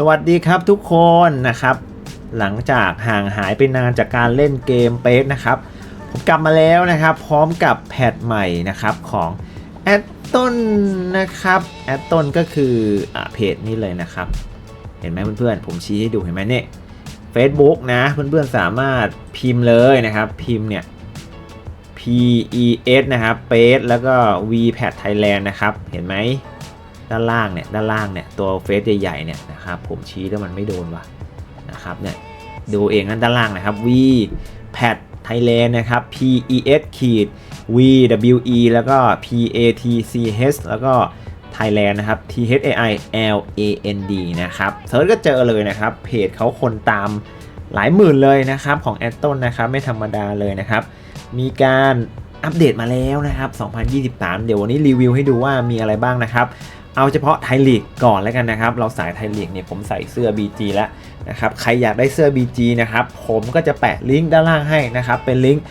สวัสดีครับทุกคนนะครับ หลังจากห่างหายไปนานจากการเล่นเกมเปสนะครับ ผมกลับมาแล้วนะครับ พร้อมกับแพทใหม่นะครับของแอดต้นนะครับแอดต้นก็คืออเพจนี้เลยนะครับ เห็นไหมเพื่อนๆ ผมชี้ให้ดูเห็นไหมเนี่ย Facebook นะเพื่อนๆสามารถพิมพ์เลยนะครับ พิมพ์เนี่ย P E S นะครับเปสแล้วก็ V Pad Thailand นะครับ เห็นไหม ด้านล่างเนี่ยด้านล่างเนี่ยตัวเฟซใหญ่ๆเนี่ยนะครับผมชี้แล้วมันไม่โดนว่ะนะครับเนี่ยดูเองนั่นด้านล่างนะครับ V Pad Thailand นะครับ P E S ขีด V W E แล้วก็ P A T C H แล้วก็ Thailand นะครับ T H A I L A N D นะครับเซิร์ชก็เจอเลยนะครับ เพจเขาคนตามหลายหมื่นเลยนะครับ ของแอตต้นนะครับ ไม่ธรรมดาเลยนะครับ มีการอัปเดตมาแล้วนะครับ 2023 เดี๋ยววันนี้รีวิวให้ดูว่ามีอะไรบ้างนะครับ เอาเฉพาะไทยลีกก่อนแล้วกันนะครับ เราสายไทยลีกเนี่ยผมใส่เสื้อ BG แล้วนะครับ ใครอยากได้เสื้อ BG นะครับ ผมก็จะแปะลิงก์ด้านล่างให้นะครับ เป็นลิงก์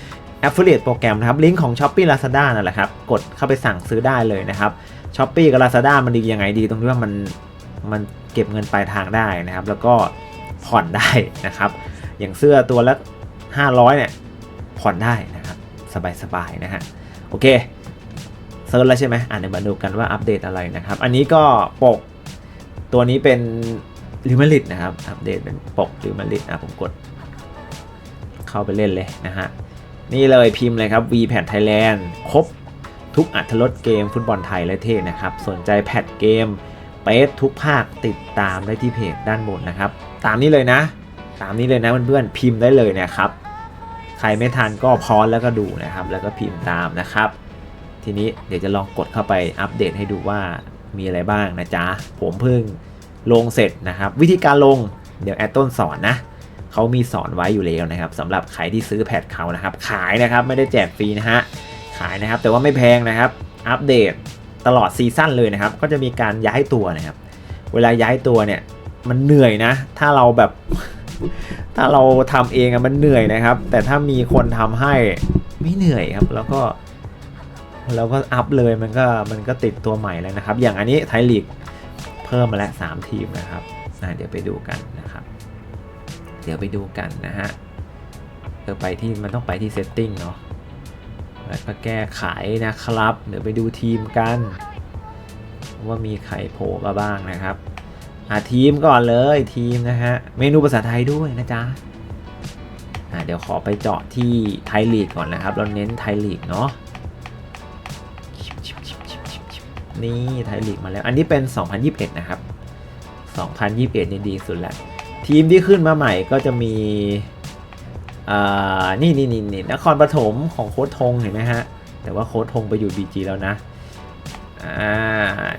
Affiliate โปรแกรมนะครับ ลิงก์ของ s h o p e e Lazada นั่นแหละครับ กดเข้าไปสั่งซื้อได้เลยนะครับ s h o p e e กับ Lazada มันดียังไงดี ตรงที่ว่ามันมันเก็บเงินปลายทางได้นะครับ แล้วก็ผ่อนได้นะครับ อย่างเสื้อตัวละ500เนี่ยผ่อนได้นะครับ สบายๆนะฮะ โอเค เซิร์ชแล้วใช่ไหมอ่านเดี๋ยวมาดูกันว่าอัปเดตอะไรนะครับ อันนี้ก็ปกตัวนี้เป็นลิมาริดนะครับ อัปเดตเป็นปกลิมาริดอะผมกด เข้าไปเล่นเลยนะฮะ นี่เลยพิมพ์เลยครับ V Pad Thailand ครบทุกอัตรสเกมฟุตบอลไทยและเทศนะครับ สนใจแพดเกมเปสทุกภาคติดตามได้ที่เพจด้านบนนะครับ ตามนี้เลยนะ ตามนี้เลยนะเพื่อนๆพิมพ์ได้เลยนะครับ ใครไม่ทันก็พอสแล้วก็ดูนะครับ แล้วก็พิมพ์ตามนะครับ ทีนี้เดี๋ยวจะลองกดเข้าไปอัปเดตให้ดูว่ามีอะไรบ้างนะจ๊ะ ผมเพิ่งลงเสร็จนะครับ วิธีการลงเดี๋ยวแอดต้นสอนนะเขามีสอนไว้อยู่แล้วนะครับสำหรับใครที่ซื้อแพดเขานะครับ ขายนะครับไม่ได้แจกฟรีนะฮะขายนะครับ แต่ว่าไม่แพงนะครับ อัปเดตตลอดซีซั่นเลยนะครับ ก็จะมีการย้ายตัวนะครับ เวลาย้ายตัวเนี่ยมันเหนื่อยนะ ถ้าเราแบบถ้าเราทำเองอะมันเหนื่อยนะครับ แต่ถ้ามีคนทำให้ไม่เหนื่อยครับ แล้วก็ แล้วก็อัพเลยมันก็มันก็ติดตัวใหม่แล้วนะครับ อย่างอันนี้ไทยลีกเพิ่มมาแล้ว3ทีมนะครับเดี๋ยวไปดูกันนะครับ เดี๋ยวไปดูกันนะฮะเดี๋ยวไปที่มันต้องไปที่ setting เนาะแล้วก็แก้ไขนะครับ เดี๋ยวไปดูทีมกัน ว่ามีใครโผล่มาบ้างนะครับอะทีมก่อนเลยทีมนะฮะ เมนูภาษาไทยด้วยนะจ๊ะอะเดี๋ยวขอไปเจาะที่ไทยลีกก่อนนะครับ เราเน้นไทยลีกเนาะ นี่ไทยลีกมาแล้ว อันนี้เป็น 2021 นะครับ 2021 นี่ดีสุดแล้วทีมที่ขึ้นมาใหม่ก็จะมีอ่านี่นี่นี่นี่นครปฐมของโค้ดธงเห็นไหมฮะ แต่ว่าโค้ดธงไปอยู่ BG แล้วนะอ่า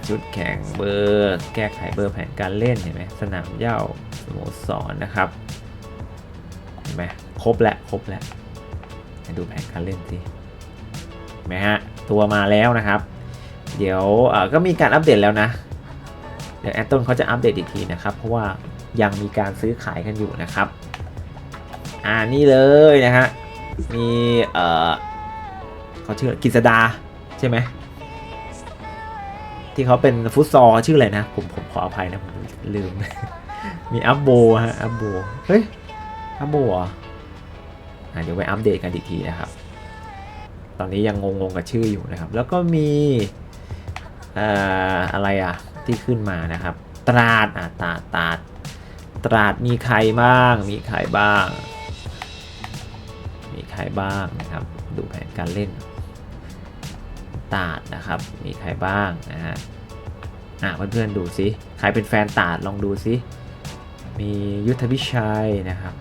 ชุดแข่งเบอร์แก้ไขเบอร์แผนการเล่นเห็นไหมสนามเย้าสโมสรนะครับเห็นไหมครบแล้วครบแล้วดูแผนการเล่นสิเห็นไหมฮะตัวมาแล้วนะครับ เดี๋ยวเอ่อก็มีการอัปเดตแล้วนะ เดี๋ยวแอตต้นเขาจะอัปเดตอีกทีนะครับ เพราะว่ายังมีการซื้อขายกันอยู่นะครับ อ่านี่เลยนะฮะ มีเอ่อเขาชื่อกิษดาใช่ไหมที่เขาเป็นฟุตซอลชื่ออะไรนะ ผมผมขออภัยนะ ผมลืม มีอัพโบฮะอัพโบเฮ้ยอัพโบเหรออะเดี๋ยวไปอัปเดตกันอีกทีนะครับ ตอนนี้ยังงงๆกับชื่ออยู่นะครับ แล้วก็มี เอ่ออะไรอะที่ขึ้นมานะครับ ตราดอะตราดตราดตราดมีใครบ้าง มีใครบ้าง มีใครบ้างนะครับ ดูแผนการเล่น ตาดนะครับ มีใครบ้างนะฮะ อะเพื่อนๆดูสิ ใครเป็นแฟนตาดลองดูสิ มียุทธวิชัยนะครับ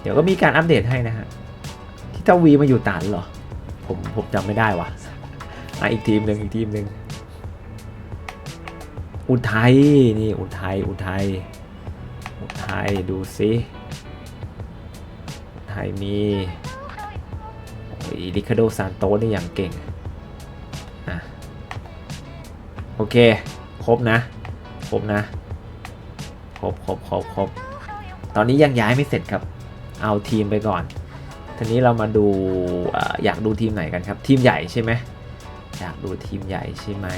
เดี๋ยวก็มีการอัปเดตให้นะฮะที่เจ้าวีมาอยู่ตาดเหรอ ผมผมจำไม่ได้วะ อะอีกทีมหนึ่งอีกทีมหนึ่งอุทัยนี่อุทัยอุทัยอุทัยดูสิอุทัยมีโอ้ยริคาโดซานโตนี่อย่างเก่งอะโอเค ครบนะ ครบนะ ครบครบครบครบตอนนี้ยังย้ายไม่เสร็จครับ เอาทีมไปก่อนทีนี้เรามาดูออยากดูทีมไหนกันครับ ทีมใหญ่ใช่ไหม อยากดูทีมใหญ่ใช่ไหม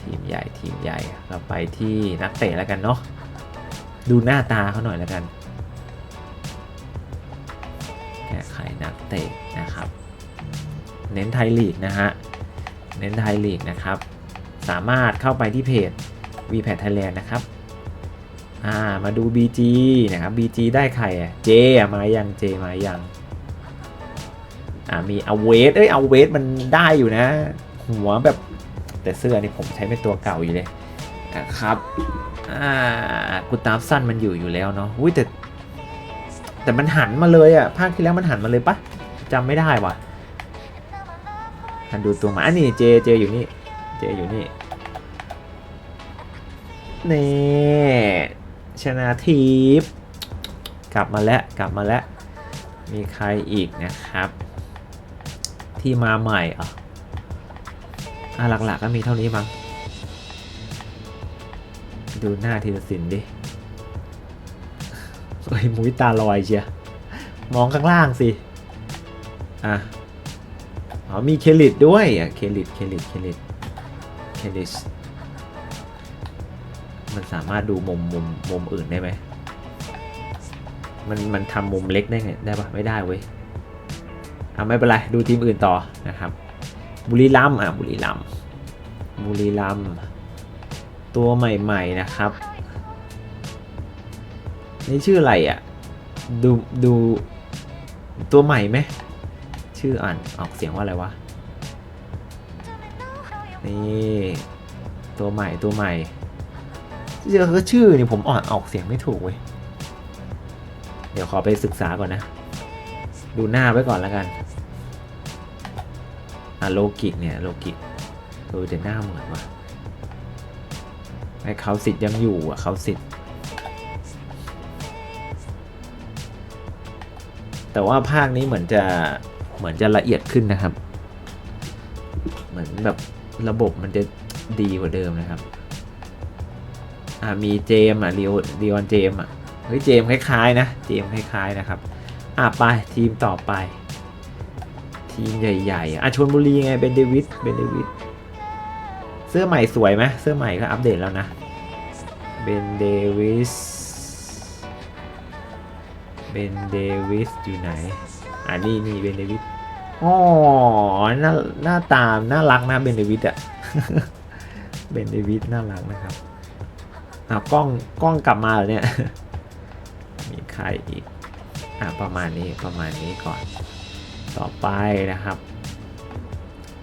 ทีมใหญ่ทีมใหญ่เราไปที่นักเตะแล้วกันเนาะดูหน้าตาเขาหน่อยแล้วกันแก้ไขนักเตะนะครับ เน้นไทยลีกนะฮะเน้นไทยลีกนะครับ สามารถเข้าไปที่เพจ v p a t Thailand นะครับอ่ามาดู BG นะครับ BG ได้ใครอะ J อะมายัง J มายัง อ่ามีเอาเวสเอ้ยเอาเวสมันได้อยู่นะ หัวแบบแต่เสื้อนี่ผมใช้เป็นตัวเก่าอยู่เลยนะครับอ่ากูตามสั้นมันอยู่อยู่แล้วเนาะอุ้ยแต่แต่มันหันมาเลยอะภาคที่แล้วมันหันมาเลยปะจำไม่ได้ว่ะทันดูตัวหมาอันนี้เจเจอยู่นี่เจอยู่นี่นี่ชนะทีปกลับมาแล้วกลับมาแล้วมีใครอีกนะครับ ที่มาใหม่อะอะหลักๆก็มีเท่านี้มั้งดูหน้าทีละสินดิเฮ้ยมุ้ยตาลอยเชียมองข้างล่างสิ อะ อ๋อมีเคลิดด้วยอะเคลิดเคลิดเคลิดเคลิดมันสามารถดูมุมมุมมุมอื่นได้ไหม มันมันทำมุมเล็กได้ไงได้ปะไม่ได้เว้ย อะไม่เป็นไร ดูทีมอื่นต่อนะครับ บุรีรัมย์อะบุรีรัมย์บุรีรัมย์ตัวใหม่ๆนะครับ นี่ชื่ออะไรอะ ดูดูตัวใหม่ไหมชื่ออ่านออกเสียงว่าอะไรวะ นี่ตัวใหม่ตัวใหม่เจอคือชื่อนี่ผมอ่านออกเสียงไม่ถูกเว้ย เดี๋ยวขอไปศึกษาก่อนนะ ดูหน้าไว้ก่อนแล้วกัน อะโลกิเนี่ยโลกิเออแต่หน้าเหมือนว่ะไอ้เขาสิทธิ์ยังอยู่อะเขาสิทธิ์แต่ว่าภาคนี้เหมือนจะเหมือนจะละเอียดขึ้นนะครับ เหมือนแบบระบบมันจะดีกว่าเดิมนะครับ อ่ามีเจมอะลีโอลีออนเจมอะเฮ้ยเจมคล้ายๆนะ เจมคล้ายๆนะครับ อะไปทีมต่อไป ทีมใหญ่ๆอะชนบุรีไงเบนเดวิดเบนเดวิดเสื้อใหม่สวยไหมเสื้อใหม่ก็อัปเดตแล้วนะเบนเดวิสเบนเดวิสอยู่ไหนอ่านี่นี่เบนเดวิสอ๋อหน้าหน้าตามน่ารักนะเบนเดวิสอะเบนเดวิสน่ารักนะครับอ่ากล้องกล้องกลับมาเหรอเนี่ยมีใครอีกอะประมาณนี้ประมาณนี้ก่อน ต่อไปนะครับ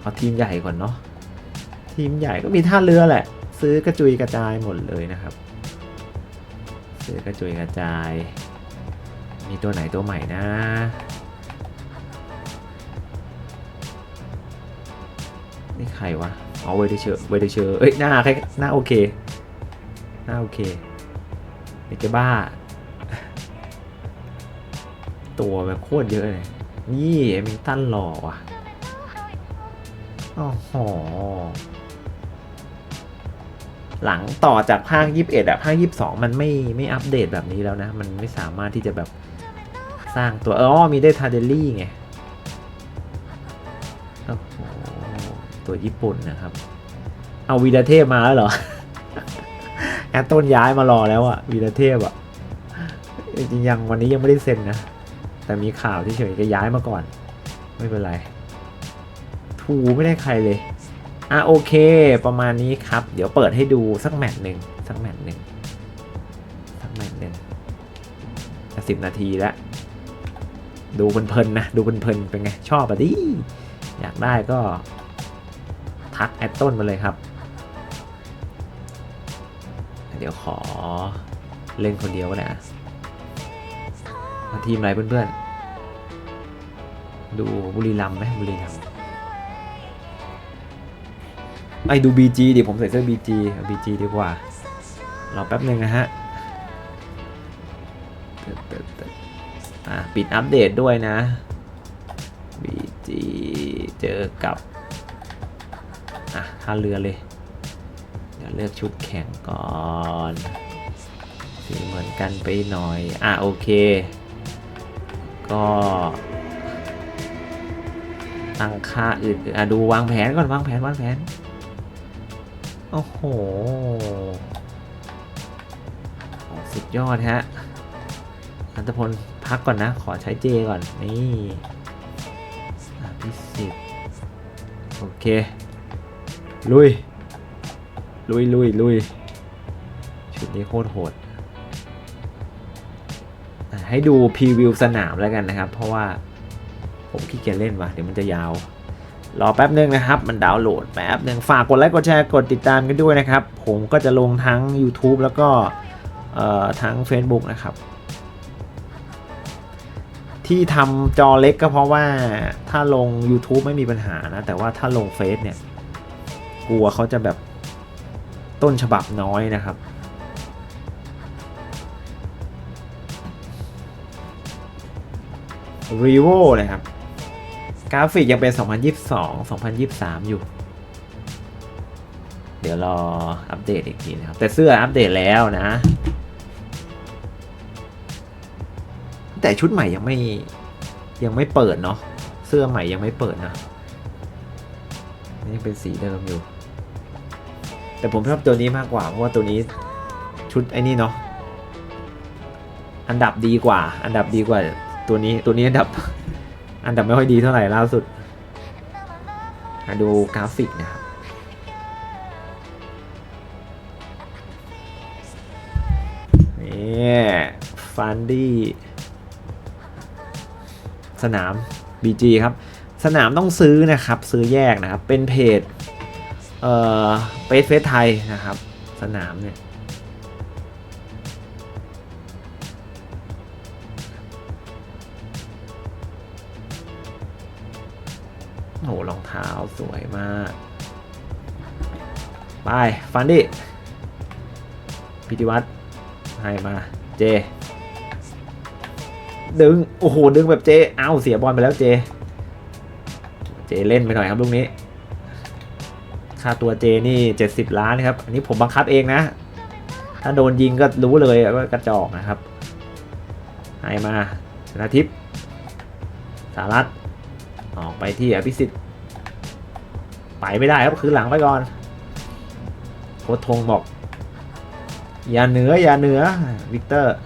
เอาทีมใหญ่ก่อนเนาะทีมใหญ่ก็มีท่าเรือแหละ ซื้อกระจุยกระจายหมดเลยนะครับ ซื้อกระจุยกระจาย มีตัวไหนตัวใหม่นะนี่ใครวะอ๋อเวเดเชอร์เวเดเชอร์เอ้ยหน้าใครหน้าโอเค หน้าโอเคเด็กจบ้า ตัวแบบโคตรเยอะเลย นี่เอมิงตันหล่อว่ะอ๋อหอหลังต่อจากภาค 21อะภาค 22 มันไม่ไม่อัปเดตแบบนี้แล้วนะ มันไม่สามารถที่จะแบบสร้างตัวอ๋อมีได้ทาเดลลี่ไงโอ้โหตัวญี่ปุ่นนะครับ เอาวีดาเทพมาแล้วเหรอแอตต้นย้ายมารอแล้วอะวีดาเทพอะจริงยังวันนี้ยังไม่ได้เซ็นนะ แต่มีข่าวที่เฉยๆก็ย้ายมาก่อน ไม่เป็นไรทูไม่ได้ใครเลย อะโอเค ประมาณนี้ครับ เดี๋ยวเปิดให้ดูสักแมตช์หนึ่งสักแมตช์หนึ่งสักแมตช์หนึ่งสิบนาทีแล้ว ดูเพลินๆนะ ดูเพลินๆเป็นไง ชอบอะดิ อยากได้ก็ ทักแอดต้นมาเลยครับ เดี๋ยวขอเล่นคนเดียวก็ได้อะ ทีมอะไรเพื่อนๆ ดูบุรีรัมย์ไหมบุรีรัมย์ไอ้ดู BG ดิผมใส่เสื้อ BG เอา BG ดีกว่า รอแป๊บหนึ่งนะฮะเติบเติบเติบอะปิดอัปเดตด้วยนะ BG เจอกับ อะท่าเรือเลย เดี๋ยวเลือกชุดแข่งก่อน สีเหมือนกันไปหน่อย อะโอเค ก็ ตั้งค่าอื่นอะดูวางแผนก่อนวางแผนวางแผน โอ้โห สุดยอดฮะ อันตพลพักก่อนนะ ขอใช้เจก่อน นี่อภิสิทธิ์โอเค ลุย ลุยลุยลุยชุดนี้โคตรโหด ให้ดูพรีวิวสนามแล้วกันนะครับ เพราะว่าผมขี้เกียจเล่นว่ะเดี๋ยวมันจะยาว รอแป๊บนึงนะครับ มันดาวน์โหลดแป๊บนึงฝากกดไลค์กดแชร์กดติดตามกันด้วยนะครับ ผมก็จะลงทั้ง YouTube แล้วก็ทั้ง Facebook นะครับ ที่ทำจอเล็กก็เพราะว่าถ้าลง YouTube ไม่มีปัญหานะ แต่ว่าถ้าลงเฟซเนี่ย กลัวเขาจะแบบต้นฉบับน้อยนะครับ รีโวเลยครับ กราฟิกยังเป็น 2022 2023 อยู่ เดี๋ยวรออัปเดตอีกทีนะครับ แต่เสื้ออัปเดตแล้วนะ แต่ชุดใหม่ยังไม่ยังไม่เปิดเนาะเสื้อใหม่ยังไม่เปิดนะนี่เป็นสีเดิมอยู่ แต่ผมชอบตัวนี้มากกว่า เพราะว่าตัวนี้ชุดไอ้นี่เนาะอันดับดีกว่า อันดับดีกว่า ตัวนี้ตัวนี้อันดับ อันดับไม่ค่อยดีเท่าไหร่ล่าสุดมาดูกราฟิกนะครับ นี่ฟันดี้สนาม BG ครับ สนามต้องซื้อนะครับ ซื้อแยกนะครับ เป็นเพจ เอ่อเฟสเฟสไทยนะครับ สนามเนี่ย เท้าสวยมาก ไป ฟันดี้พิธีวัตรให้มา เจ ดึง โอ้โห ดึงแบบเจ เอ้าเสียบอลไปแล้วเจ เจเล่นไปหน่อยครับลูกนี้ ค่าตัวเจนี่ 70 ล้านนะครับ อันนี้ผมบังคับเองนะ ถ้าโดนยิงก็รู้เลยว่ากระจอกนะครับ ให้มาชนะทิพย์สารัตออกไปที่อภิสิทธิ์ ไปไม่ได้ครับคือหลังไปก่อนโคชทงบอก อย่าเหนืออย่าเหนือวิกเตอร์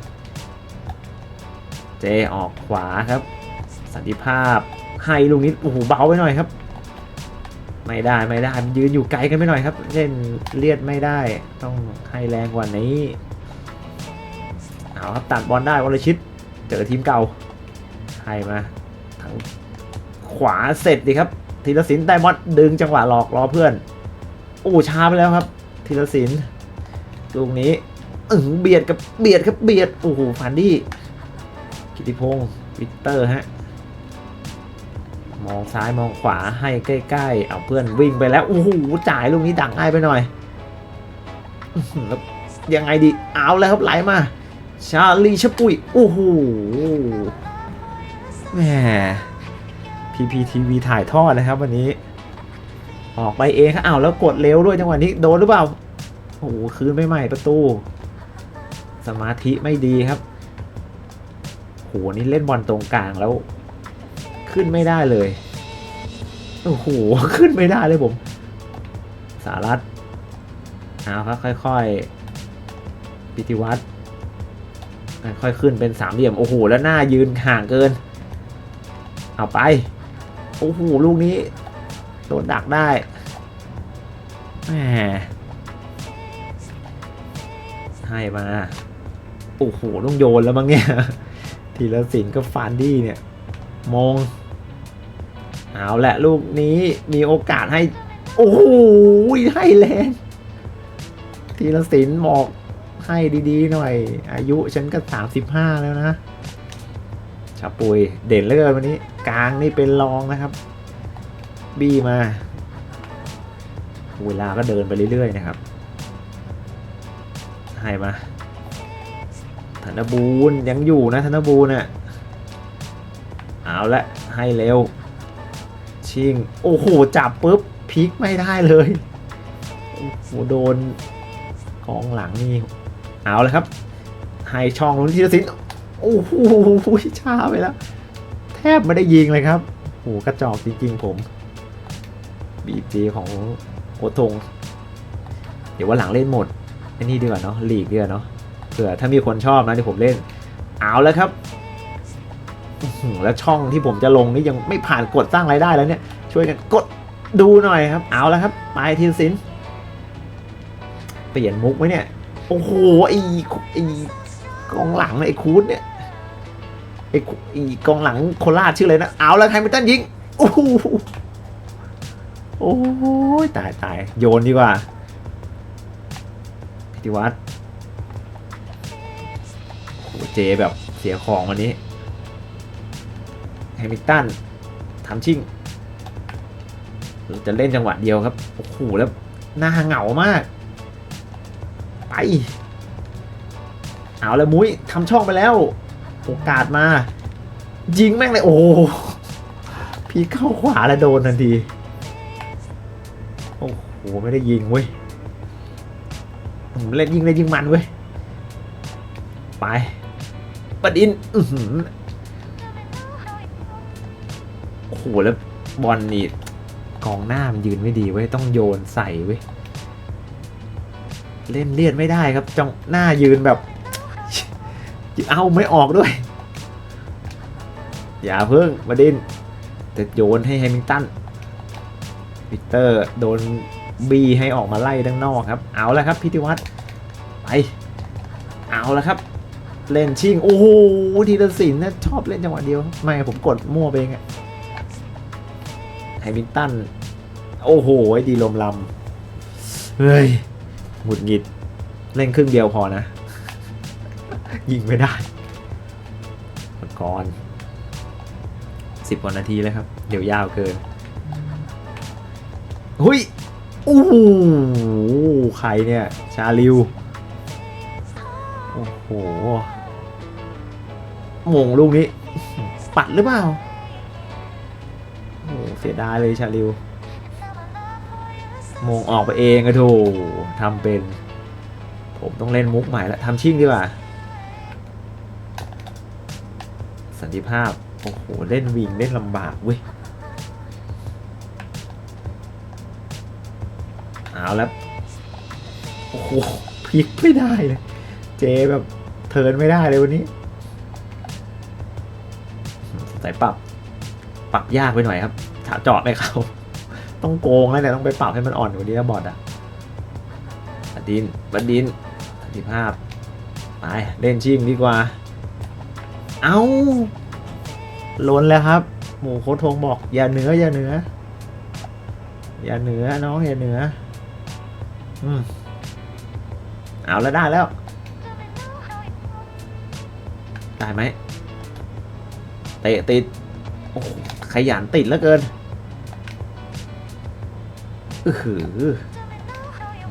เจออกขวาครับ สันติภาพให้ลูกนี้โอ้โหเบาไปหน่อยครับ ไม่ได้ไม่ได้มันยืนอยู่ไกลกันไปหน่อยครับเล่นเลียดไม่ได้ ต้องให้แรงกว่านี้เอาครับตัดบอลได้วรชิตเจอทีมเก่าให้มาทางขวาเสร็จดีครับ ธีรศิลป์ได้มอดดึงจังหวะหลอกรอเพื่อน โอ้ช้าไปแล้วครับธีรศิลป์ลูกนี้เอึงเบียดกับเบียดครับเบียดโอ้โหฟันดี้กิติพงศ์วิกเตอร์ฮะมองซ้ายมองขวาให้ใกล้ๆ เอาเพื่อนวิ่งไปแล้วโอ้โหจ่ายลูกนี้ดังง่ายไปหน่อยแล้วยังไงดีเอาแล้วครับไหลมา ชาลีชปุยโอ้โหแหม PPTV ถ่ายทอดนะครับ วันนี้ ออกไปเองครับอ้าวแล้วกดเร็วด้วยจังหวะนี้โดนหรือเปล่าโอ้โหคืนไปใหม่ประตู สมาธิไม่ดีครับโหนี่เล่นบอลตรงกลางแล้ว ขึ้นไม่ได้เลยโอ้โหขึ้นไม่ได้เลยผม สารัตเอาครับค่อยๆพิธีวัตรค่อยๆขึ้นเป็นสามเหลี่ยม โอ้โห แล้วหน้ายืนห่างเกิน เอาไป อ้โหลูกนี้โดนดักได้แหมให้มาโอ้โหต้องโยนแล้วมั้งเนี่ยทีละสินก็ฟานดี้เนี่ยมองเอาแหละลูกนี้มีโอกาสให้ โอ้โหให้แรงทีละสินบอกให้ดีๆหน่อย อายุฉันก็สามสิบห้าแล้วนะ ชาปุยเด่นเหลือเกินวันนี้กลางนี่เป็นรองนะครับ บี้มาเวลาก็เดินไปเรื่อยๆนะครับ ให้มาธนบูรณ์ยังอยู่นะธนบูร์น่ะเอาละให้เร็ว ชิง โอ้โห จับปุ๊บพลิกไม่ได้เลยโอ้โหโดนกองหลังนี่ เอาลยครับ ให้ช่องลุ้นทีละสิน โอ้โหช้าไปแล้ว แทบไม่ได้ยิงเลยครับโอ้โหกระจอกจริงๆผมบีจีของโคทง เดี๋ยวว่าหลังเล่นหมดไอ้นี่ดีกว่าเนาะลีกดีกว่าเนาะเผื่อถ้ามีคนชอบนะที่ผมเล่น เอาแล้วครับแล้วช่องที่ผมจะลงนี่ยังไม่ผ่านกดสร้างรายได้แล้วเนี่ย ช่วยกันกดดูหน่อยครับ เอาแล้วครับไปทีสินเปลี่ยนมุกไหมเนี่ย โอ้โหไอ้ไอ้ กองหลังไอ้คูดเนี่ยไอ้กองหลังโคราชชื่ออะไรนะ เอาแล้วไฮมิลตันยิงโอ้โหโอ้ยตายตายโยนดีกว่าพิธีวัตรโอ้เจแบบเสียของวันนี้แฮมิลตันทำชิ่ง จะเล่นจังหวะเดียวครับ โอ้โหแล้วหน้าเหงามาก ไป เอาล้วมุ้ยทำช่องไปแล้ว โอกาสมา ยิงแม่งเลย โอ้โหพี่เข้าขวาแล้วโดนทันที โอ้โห ไม่ได้ยิงเว้ยผมเล่นยิงเลยยิงมันเว้ย ไปประดินอือหือโอ้โห แล้วบอลนี่กองหน้ามันยืนไม่ดีเว้ย ต้องโยนใส่เว้ย เล่นเลียดไม่ได้ครับจ้องหน้ายืนแบบ เอาไม่ออกด้วย อย่าเพิ่งมาดินจะโยนให้แฮมิลตันวิกเตอร์โดนบีให้ออกมาไล่ด้านนอกครับ เอาแล้วครับพิธีวัตรไป เอาแล้วครับ เล่นชิง โอ้โหทีละสินนะชอบเล่นจังหวะเดียว ไม่ผมกดมั่วไปเองอะแฮมิลตัน โอ้โหดีลมลำเฮ้ยหงุดหงิด เล่นครึ่งเดียวพอนะ ยิงไม่ได้หมดก่อนสิบกว่านาทีแล้วครับ เดี๋ยวยาวเกินหุยโอ้โหใครเนี่ย ชาลิว โอ้โหมงลูกนี้ ปัดหรือเปล่า โอ้โหเสียดายเลยชาลิวมงออกไปเองอะโถทำเป็น ผมต้องเล่นมุกใหม่แล้วทำชิ่งดีกว่า สันติภาพ โอ้โห เล่นวิงเล่นลำบากเว้ย เอาแล้ว โอ้โหพลิกไม่ได้เลย เจแบบเทินไม่ได้เลยวันนี้สายปรับ ปรับยากไปหน่อยครับถาจาะไม่เข้าต้องโกงแล้วเนี่ยต้องไปปรับให้มันอ่อนกว่านี้นะบอดอะบัดดินบัดดินสันติภาพไปเล่นชิงดีกว่า เอาล้นแล้วครับ หมูโคทงบอก อย่าเหนืออย่าเหนือ อย่าเหนือน้องอย่าเหนือ อืมเอาแล้วได้แล้วได้ไหมเตะติดโอ้โหขยันติดแล้วเกินอือหือ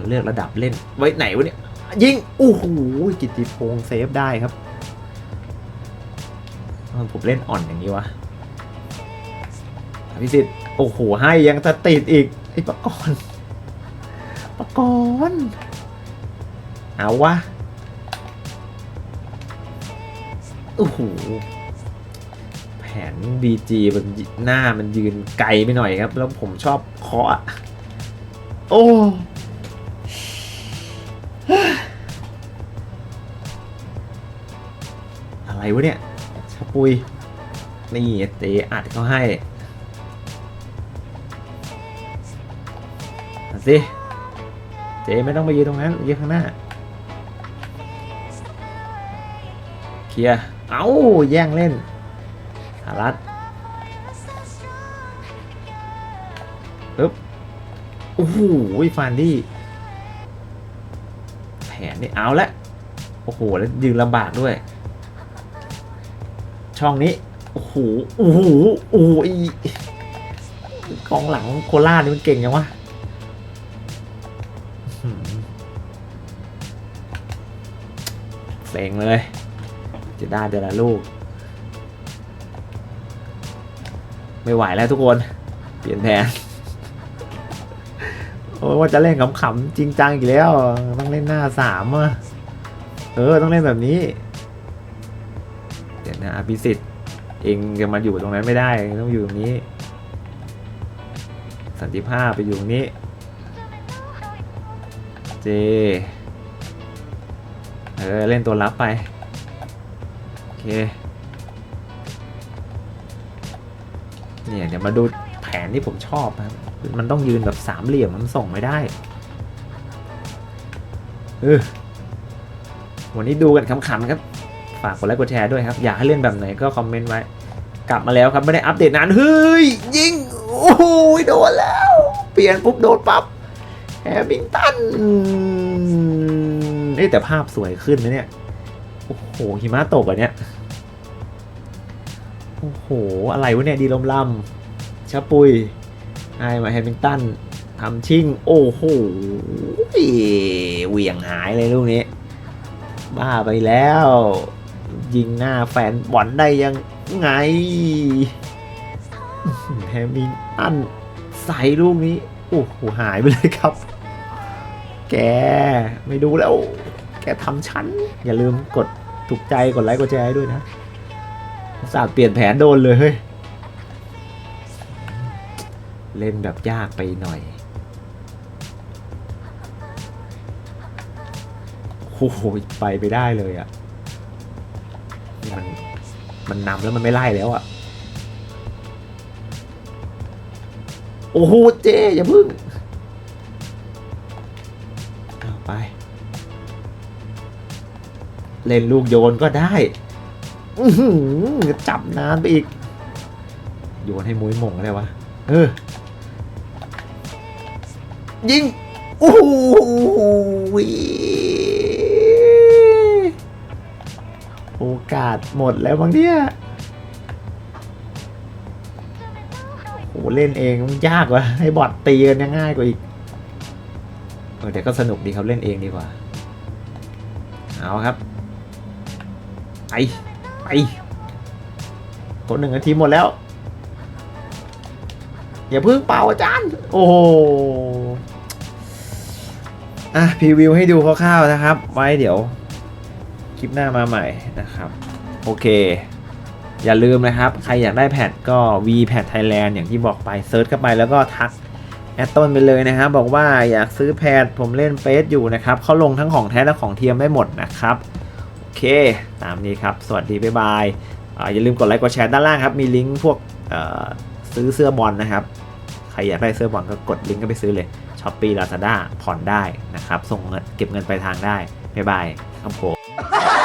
เลือกระดับเล่นไว้ไหนวะเนี่ย ยิง โอ้โหกิติพงษ์เซฟได้ครับ ผมเล่นอ่อนอย่างนี้วะพิสิทธิ์โอ้โห ให้ยังจะติดอีก ไอ้ปะกรณ์ปะกรณ์เอาวะ โอ้โห แผน BG มันหน้ามันยืนไกลไปหน่อยครับ แล้วผมชอบเคาะโอ้อะไรวะเนี่ย ปุยนี่เตะอัดเขาให้สิเจไม่ต้องไปยืนตรงนั้นยืนข้างหน้า เคลียร์เอ้าแย่งเล่นหารัดปึ๊บโอ้โหฟานดี้แผนนี่เอาละโอ้โห แล้วยืนลำบากด้วย ช่องนี้โอ้โหโอ้โหโอ้โหกองหลังโคราชนี่มันเก่งยังวะเซ็งเลย จะได้เดือนละลูก ไม่ไหวแล้วทุกคน เปลี่ยนแผนโอ้ว่าจะเล่นขำๆจริงจังอีกแล้ว ต้องเล่นหน้าสามอะ เออ ต้องเล่นแบบนี้ นะอภิสิทธิ์เองจะมาอยู่ตรงนั้นไม่ได้ต้องอยู่ตรงนี้ สันติภาพไปอยู่ตรงนี้ เจ เออ เล่นตัวรับไป โอเค เนี่ยเดี๋ยวมาดูแผนที่ผมชอบนะมันต้องยืนแบบสามเหลี่ยมมันส่งไม่ได้เออวันนี้ดูกันขำๆครับ ฝากกดไลค์กดแชร์ด้วยครับ อยากให้เล่นแบบไหนก็คอมเมนต์ไว้ กลับมาแล้วครับ ไม่ได้อัปเดตนานเฮ้ย ยิง โอ้โหโดนแล้ว เปลี่ยนปุ๊บโดนปั๊บแฮมิงตันเอ้แต่ภาพสวยขึ้นนะเนี่ย โอ้โห หิมะตกอะเนี่ย โอ้โห อะไรวะเนี่ย ดีลมลำชะปุยไอ้มาแฮมิงตันทำชิ่ง โอ้โหเหวี่ยงหายเลยลูกนี้ บ้าไปแล้ว ยิงหน้าแฟนบอลได้ยังไงอื้อหือแฮมิงตันใส่ลูกนี้ โอ้โหหายไปเลยครับ แกไม่ดูแล้ว แกทำชั้น อย่าลืมกดถูกใจกดไลค์กดแชร์ให้ด้วยนะอุตสาห์เปลี่ยนแผนโดนเลย เล่นแบบยากไปหน่อยโอ้โหไปไปได้เลยอะ่ะ มันนำแล้วมันไม่ไล่แล้วอะ่ะ โอ้โหเจอย่าพึ่งเอาไป เล่นลูกโยนก็ได้จับนานไปอีก โยนให้มุ้ยมงอะไรวะ เออ ยิง โอ้โห โอกาสหมดแล้วบางเนี่ยโอ้เล่นเองมันยากว่ะให้บอทตีกันยังง่ายกว่าอีกเออเดี๋ยวก็สนุกดีครับเล่นเองดีกว่า เอาครับไปไปคนหนึ่งนาทีหมดแล้ว อย่าเพิ่งเป่าอาจารย์ โอ้โหอะพรีวิวให้ดูคร่าวๆนะครับ ไว้เดี๋ยว ลิปหน้ามาใหม่นะครับ โอเค อย่าลืมนะครับ ใครอยากได้แพดก็ V แพด Thailand อย่างที่บอกไปเซิร์ชเข้าไปแล้วก็ทักแอดต้นไปเลยนะครับ บอกว่าอยากซื้อแพดผมเล่นเฟซอยู่นะครับเขาลงทั้งของแท้และของเทียมได้หมดนะครับ โอเค ตามนี้ครับ สวัสดีบ๊ายบายออย่าลืมกดไลค์กดแชร์ด้านล่างครับ มีลิงก์พวกซื้อเสื้อบอลนะครับ ใครอยากได้เสื้อบอลก็กดลิงก์ก็ไปซื้อเลยช้อปปี้ลาซาด้าผ่อนได้นะครับ ส่งเงินเก็บเงินไปทางได้ บ๊ายบายครับผม 哈 哈